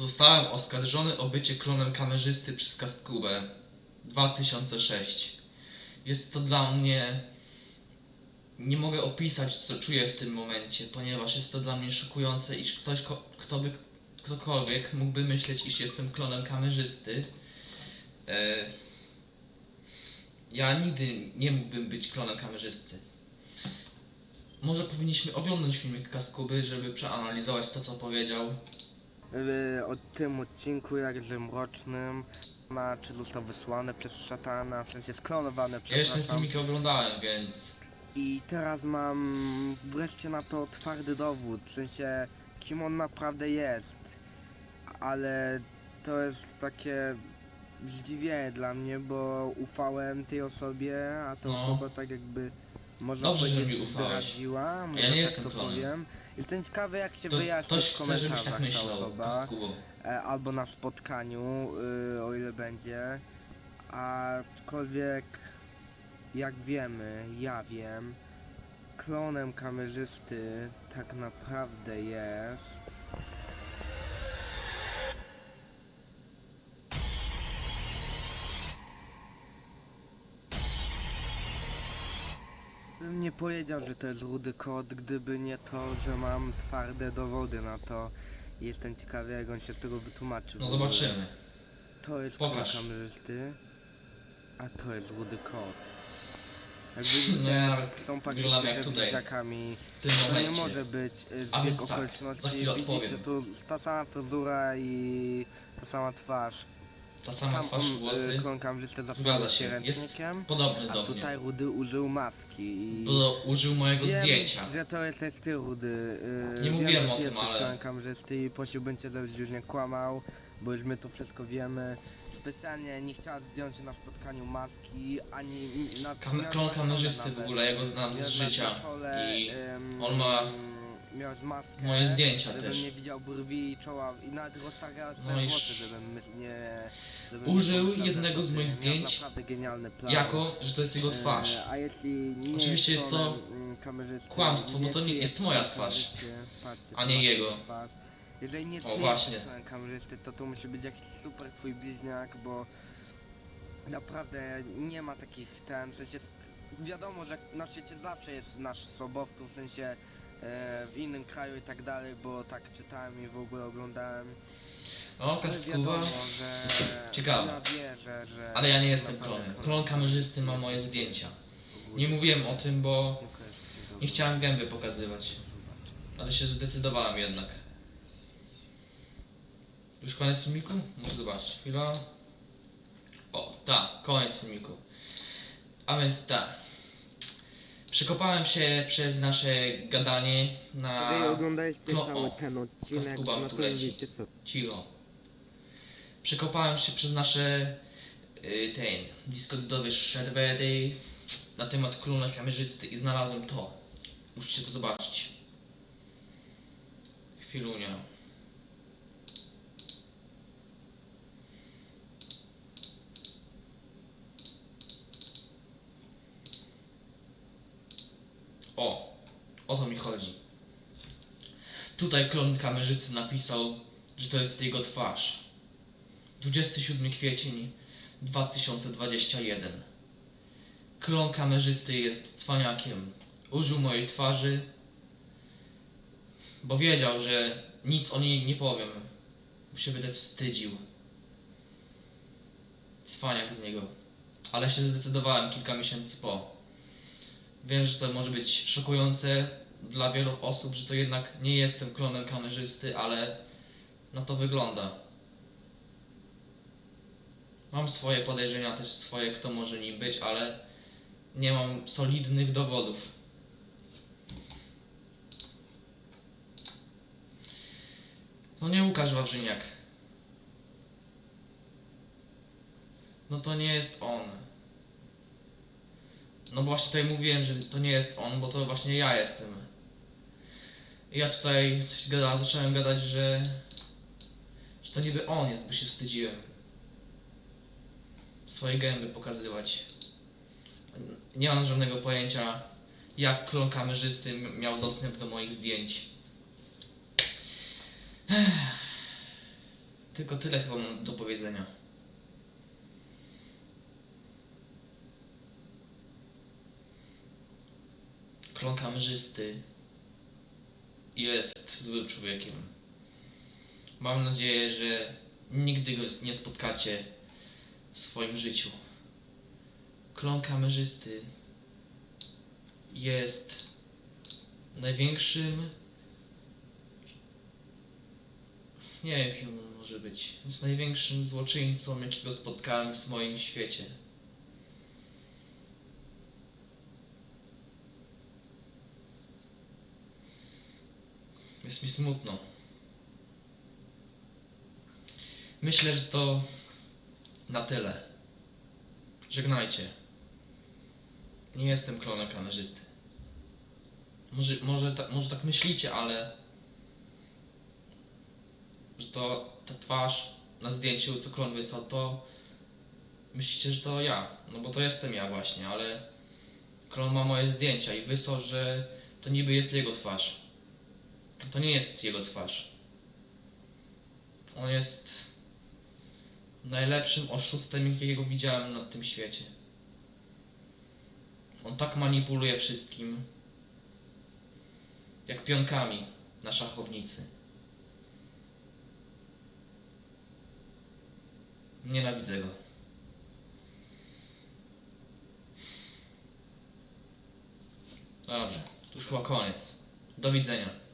Zostałem oskarżony o bycie klonem kamerzysty przez Kastkubę 2006. Jest to dla mnie. Nie mogę opisać, co czuję w tym momencie, ponieważ jest to dla mnie szokujące, iż ktoś, kto by, ktokolwiek mógłby myśleć, iż jestem klonem kamerzysty. E, ja nigdy nie mógłbym być klonem kamerzysty. Może powinniśmy oglądać filmik Kaskuby, żeby przeanalizować to, co powiedział. O tym odcinku jakże mrocznym, na czy został wysłany przez szatana, w sensie sklonowany, Ja ten przepraszam. filmik oglądałem, więc I teraz mam wreszcie na to twardy dowód, w sensie kim on naprawdę jest. Ale to jest takie zdziwienie dla mnie, bo ufałem tej osobie, a ta No. osoba tak jakby można Dobrze, że powiedzieć mi ufałeś. zdradziła, może nie tak jestem to klonem. powiem. Jestem ciekawy jak się to, wyjaśni ktoś w chce, żebyś komentarzach tak ta myślał, osoba. Kaskubo. e, albo na spotkaniu, y, o ile będzie. Aczkolwiek, jak wiemy, ja wiem, klonem kamerzysty tak naprawdę jest. Bym nie powiedział, że to jest rudy kot, gdyby nie to, że mam twarde dowody na to. Jestem ciekawy, jak on się z tego wytłumaczy. No zobaczymy. To jest Pokaż. kamerzysty, a to jest rudy kot. Jak No widzicie, ja nawet są jak ze tutaj. bliźniakami. W tym To nie momencie. może być A zbieg tak, za okoliczności. chwilę Widzicie, odpowiem. tu ta sama fryzura i ta sama twarz. Ta sama Tam twarz, on, włosy. y, klon kamerzysty Zgadza zasłonił się, ręcznikiem, Podobny a do tutaj mnie. rudy użył maski. I... Bo użył mojego Wiem, zdjęcia. że to jest jest ty, Rudy. Yy, Nie wiem, mówiłem że o ty tym, jesteś ale- klonem kamerzysty i prosiłbym cię, żebyś już nie kłamał, bo już my to wszystko wiemy. Specjalnie nie chciała zdjąć się na spotkaniu maski, ani na Kam- miał klon na czole kamerzysty w nawet. ogóle, ja go znam z na- życia. czole, I ym, on ma Miał maskę. moje zdjęcia Żebym też. nie widział brwi i czoła i nawet roztargał No sobie i włosy, sz- żebym myśl, nie... Żebym nie Użył pomyślał, że jednego z ty. moich Miał zdjęć naprawdę genialny plan. Jako, że to jest jego twarz. E, a jeśli nie Oczywiście jest to mm, kamerzysty, kłamstwo, bo to nie jest moja twarz, kamerzysty, patrzcie, a nie jego. Twarz. Jeżeli nie ty właśnie. jesteś kamerzysty, to to musi być jakiś super twój bliźniak, bo naprawdę nie ma takich ten, w sensie s- wiadomo, że na świecie zawsze jest nasz sobowtór, w sensie w innym kraju i tak dalej, bo tak czytałem i w ogóle oglądałem. O, wiadomo, że Ciekawe. wierzę, że Ale ja nie jestem klonem. Klon kamerzysty ma moje zdjęcia. Nie mówiłem o tym, bo nie chciałem gęby pokazywać. Ale się zdecydowałem jednak. Już koniec filmiku? Muszę zobaczyć. Chwila. O, tak, koniec filmiku. A więc tak. Przekopałem się przez nasze gadanie na... Jeżeli oglądaliście no, cały o, ten odcinek, to na pewno leci. wiecie co. Cicho. Przekopałem się przez nasze y, ten dyskodowe szerwedy na temat klona kamerzysty i znalazłem to. Musicie to zobaczyć. Chwilunia. O, o to mi chodzi. Tutaj klon kamerzysty napisał, że to jest jego twarz. 27 kwiecień 2021. Klon kamerzysty jest cwaniakiem. Użył mojej twarzy, bo wiedział, że nic o niej nie powiem. Bo się będę wstydził. Cwaniak z niego. Ale się zdecydowałem kilka miesięcy po. Wiem, że to może być szokujące dla wielu osób, że to jednak nie jestem klonem kamerzysty, ale na to wygląda. Mam swoje podejrzenia, też swoje, kto może nim być, ale nie mam solidnych dowodów. No nie Łukasz Wawrzyniak. No to nie jest on. No właśnie tutaj mówiłem, że to nie jest on, bo to właśnie ja jestem. I ja tutaj coś gada, zacząłem gadać, że, że to niby on jest, bo się wstydziłem. Swoje gęby pokazywać. Nie mam żadnego pojęcia, jak klon kamerzysty miał dostęp do moich zdjęć. Tylko tyle chyba mam do powiedzenia. Klon kamerzysty jest złym człowiekiem. Mam nadzieję, że nigdy go nie spotkacie w swoim życiu. Klon kamerzysty jest największym. Nie wiem, może być. Jest największym złoczyńcą, jakiego spotkałem w moim świecie. Jest mi smutno. Myślę, że to na tyle. Żegnajcie. Nie jestem klonem kamerzysty. Może, może, ta, może tak myślicie, ale że to ta twarz na zdjęciu, co klon wysłał, to myślicie, że to ja. No bo to jestem ja właśnie, ale klon ma moje zdjęcia i wysłał, że to niby jest jego twarz. To nie jest jego twarz. On jest najlepszym oszustem, jakiego widziałem na tym świecie. On tak manipuluje wszystkim, jak pionkami na szachownicy. Nienawidzę go. Dobrze, już chyba koniec. Do widzenia.